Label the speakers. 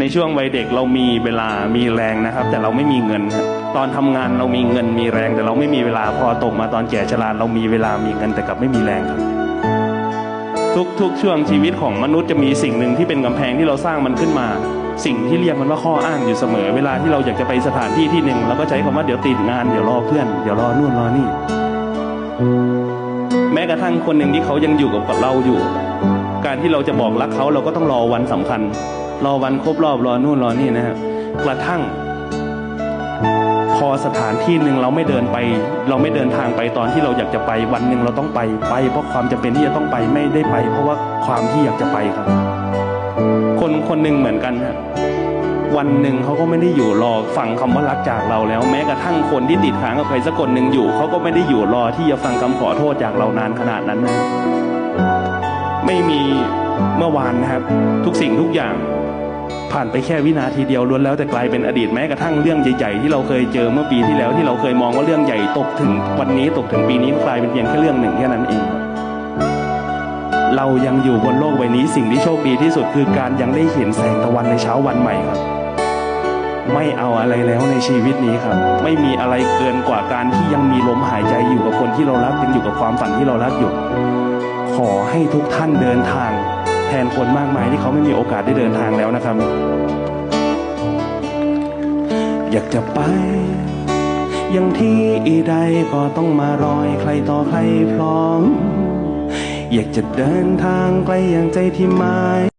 Speaker 1: ในช่วงวัยเด็กเรามีเวลามีแรงนะครับ แต่เราไม่มีเงิน ตอนทำงานเรามีเงินมีแรง แต่เราไม่มีเวลาพอตกมาตอนแก่ชราเรามีเวลามีเงินแต่กลับไม่มีแรงครับทุกทุกช่วงชีวิตของมนุษย์จะมีสิ่งหนึ่งที่เป็นกำแพงที่เราสร้างมันขึ้นมา สิ่งที่เรียกมันว่าข้ออ้างอยู่เสมอ เวลาที่เราอยากจะไปสถานที่ที่หนึ่งเราก็ใช้คำว่าเดี๋ยวติดงานเดี๋ยวรอเพื่อนเดี๋ยวรอนู่นรอนี่ แม้กระทั่งคนหนึ่งที่เขายังอยู่กับเราอยู่ การที่เราจะบอกรักเขาเราก็ต้องรอวันสำคัญ รอวันครบรอบรอนู่นรอนี่นะครับกระทั่ง พอสถานที่หนึ่งเราไม่เดินไป เราไม่เดินทางไปตอนที่เราอยากจะไปวันหนึ่งเราต้องไปไป เพราะความจำเป็นที่จะต้องไปไม่ได้ไป เพราะว่าความที่อยากจะไปครับ คนคนหนึ่งเหมือนกันฮะวันหนึ่งเขาก็ไม่ได้อยู่รอฟังคำว่ารักจากเราแล้ว แม้กระทั่งคนที่ติดค้างกับใครสักคนหนึ่งอยู่เขาก็ไม่ได้อยู่รอที่จะฟังคำขอโทษจากเรานานขนาดนั้นนะไม่มี เมื่อวานนะครับ ทุกสิ่งทุกอย่างผ่านไปแค่วินาทีเดียวล้วนแล้วแต่กลายเป็นอดีตแม้กระทั่งเรื่องใหญ่ๆที่เราเคยเจอเมื่อปีที่แล้วที่เราเคยมองว่าเรื่องใหญ่ตกถึงวันนี้ตกถึงปีนี้กลายเป็นเพียงแค่เรื่องหนึ่งแค่นั้นเอง เรายังอยู่บนโลกใบนี้สิ่งที่โชคดีที่สุดคือการยังได้เห็นแสงตะวันในเช้าวันใหม่ครับ ไม่เอาอะไรแล้วในชีวิตนี้ครับ ไม่มีอะไรเกินกว่าการที่ยังมีลมหายใจอยู่กับคนที่เรารักยังอยู่กับความฝันที่เรารักอยู่ ขอให้ทุกท่านเดินทาง แทนคนมากมายที่เขาไม่มีโอกาสได้เดินทางแล้วนะครับ อยากจะไป ยังที่ใดก็ต้องมารอยใครต่อใครพร้อม อยากจะเดินทางไกลอย่างใจที่หมาย